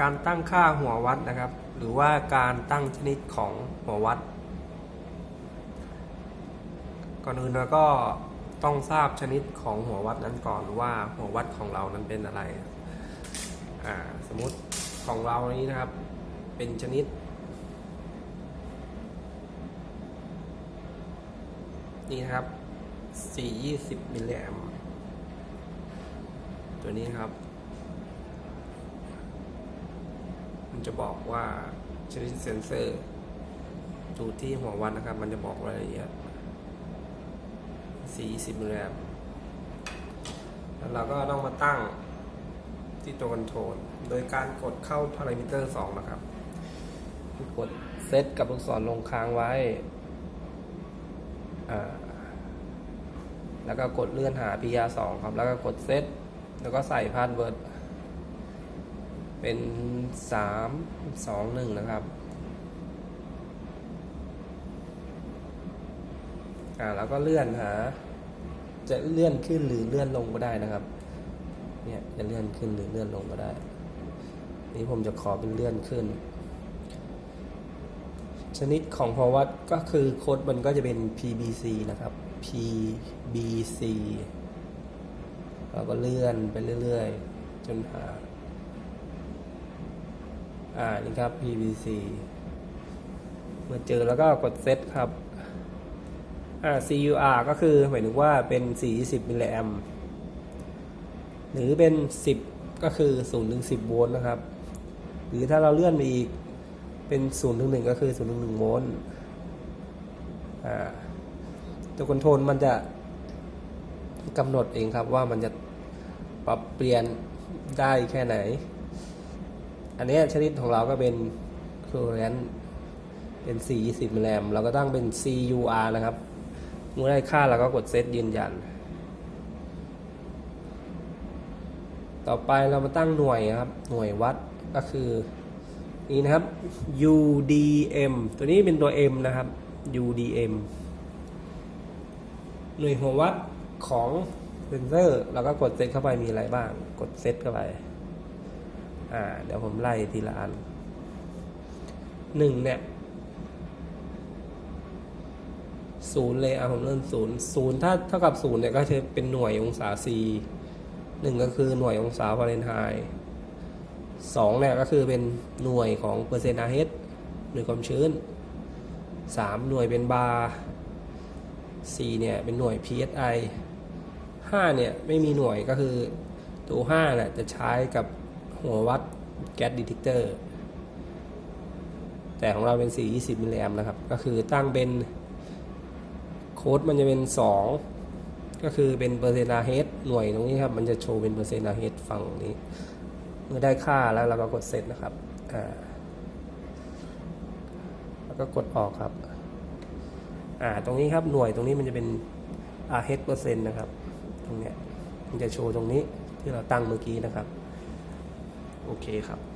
การตั้งค่าหัววัดนะครับ หรือว่าการตั้งชนิดของหัววัด ก่อนอื่นเราก็ต้องทราบชนิดของหัววัดนั้นก่อนว่าหัววัดของเรานั้นเป็นอะไรอ่าสมมติของเรานี้นะครับ เป็นชนิด นี่นะครับ 420มิลลิแอมตัวนี้ครับ มัน จะบอกว่าชนิดเซนเซอร์ดูที่หัววัดนะครับ มันจะบอกรายละเอียด40มิลลิแอมป์แล้วเราก็ต้องมาตั้งที่ตัวคอนโทรล โดยการกดเข้าพารามิเตอร์ 2 นะครับ กดเซตกับลูกศรลงค้างไว้ แล้วก็กดเลื่อนหา PR 2 ครับ แล้วก็กดเซต แล้วก็ใส่พาสเวิร์ด เป็น3 2 1นะครับอ่าแล้วก็เลื่อนหา จะเลื่อนขึ้นหรือเลื่อนลงก็ได้นะครับเนี่ยจะเลื่อนขึ้นหรือเลื่อนลงก็ได้ นี่ผมจะขอเป็นเลื่อนขึ้น ชนิดของพอวัดก็คือโค้ดมันก็จะเป็น PBC นะครับ PBC เราก็เลื่อนไปเรื่อย ๆ จนหา อ่านี่ครับ PBC เมื่อเจอแล้วก็กดเซตครับอ่า CUR ก็คือหมายถึงว่าเป็น 40 มิลลิแอมหรือเป็น 10 ก็คือ0ถึง10 โวลต์นะครับ หรือถ้าเราเลื่อนไปอีกเป็น0ถึง1ก็คือ0ถึง1โวลต์อ่าตัวคอนโทรลมันจะกำหนดเองครับว่ามันจะปรับเปลี่ยนได้แค่ไหน อันนี้ชนิดของเราก็เป็น current เป็น420 มิลลิแอมเราก็ตั้งเป็น CUR นะครับ เมื่อได้ค่าเราก็กดเซตยืนยัน ต่อไปเรามาตั้งหน่วยครับ หน่วยวัดก็คือ นี่นะครับ UDM ตัวนี้เป็นตัว M นะครับ UDM หน่วยหัววัดของเซนเซอร์ เราก็กดเซตเข้าไปมีอะไรบ้าง กดเซตเข้าไป อ่าเดี๋ยวผมไล่ทีละอันหนึ่งเนี่ยศูนย์เลยอะผมเริ่มศูนย์ศูนย์ถ้าเท่ากับศูนย์เนี่ยก็จะเป็นหน่วยองศา C หนึ่งก็คือหน่วยองศาฟาเรนไฮต์สองเนี่ยก็คือเป็นหน่วยของเปอร์เซ็นต์อาร์เฮดหน่วยความชื้นสามหน่วยเป็นบาร์สี่เนี่ยเป็นหน่วย psi ห้าเนี่ยไม่มีหน่วยก็คือตัวห้าเนี่ยจะใช้กับ หัววัดแก๊สดีเทคเตอร์ แต่ของเราเป็น 420 มิลลิแอมนะครับ ก็คือตั้งเป็นโค้ดมันจะเป็น 2 ก็คือเป็นเปอร์เซ็นต์อาเฮดหน่วยตรงนี้ครับ มันจะโชว์เป็นเปอร์เซ็นต์อาเฮดฝั่งนี้ เมื่อได้ค่าแล้วเราก็กดเซตนะครับอ่าแล้วก็กดออกครับอ่าตรงนี้ครับหน่วยตรงนี้มันจะเป็นอาเฮดเปอร์เซ็นต์นะครับ ตรงเนี้ยมันจะโชว์ตรงนี้ที่เราตั้งเมื่อกี้นะครับ โอเคครับ